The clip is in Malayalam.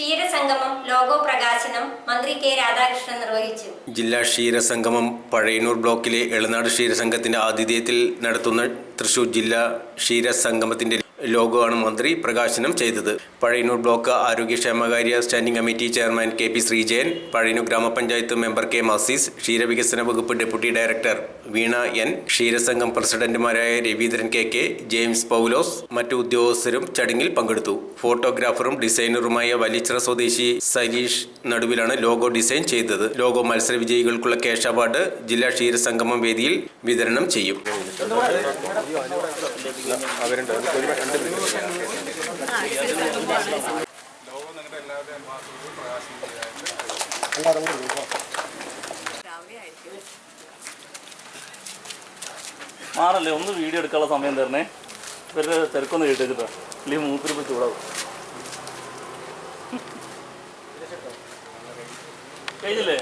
ക്ഷീരസംഗമം ലോഗോ പ്രകാശനം മന്ത്രി കെ. രാധാകൃഷ്ണൻ നിർവഹിച്ചു. ജില്ലാ ക്ഷീരസംഗമം പഴയന്നൂർ ബ്ലോക്കിലെ എളനാട് ക്ഷീരസംഘത്തിന്റെ ആതിഥേയത്തിൽ നടത്തുന്ന തൃശൂർ ജില്ലാ ക്ഷീരസംഗമത്തിന്റെ ലോഗോ ആണ് മന്ത്രി പ്രകാശനം ചെയ്തത്. Pazhayannur block ആരോഗ്യക്ഷേമകാര്യ standing committee chairman K P Sreejayan Pazhayannur ഗ്രാമപഞ്ചായത്ത് മെമ്പർ കെ മസീസ് ക്ഷീരവികസന വകുപ്പ് ഡെപ്യൂട്ടി ഡയറക്ടർ വീണ എൻ ക്ഷീരസംഘം പ്രസിഡന്റുമാരായ Raveendran K K James Paulose മറ്റു ഉദ്യോഗസ്ഥരും ചടങ്ങിൽ പങ്കെടുത്തു. ഫോട്ടോഗ്രാഫറും ഡിസൈനറുമായ വലിച്ചിറ സ്വദേശി സരീഷ് നടുവിലാണ് ലോഗോ ഡിസൈൻ ചെയ്തത്. ലോഗോ മത്സര വിജയികൾക്കുള്ള ക്യാഷ് അവാർഡ് ജില്ലാ ക്ഷീരസംഗമം വേദിയിൽ വിതരണം ചെയ്യും. മാറല്ലേ ഒന്ന് വീഡിയോ എടുക്കാനുള്ള സമയം തരണേ. ഇവരുടെ തിരക്കൊന്ന് കേട്ടിട്ടാ അല്ലെങ്കിൽ മൂപ്പര് പോയി ചൂടാവും. കഴിഞ്ഞില്ലേ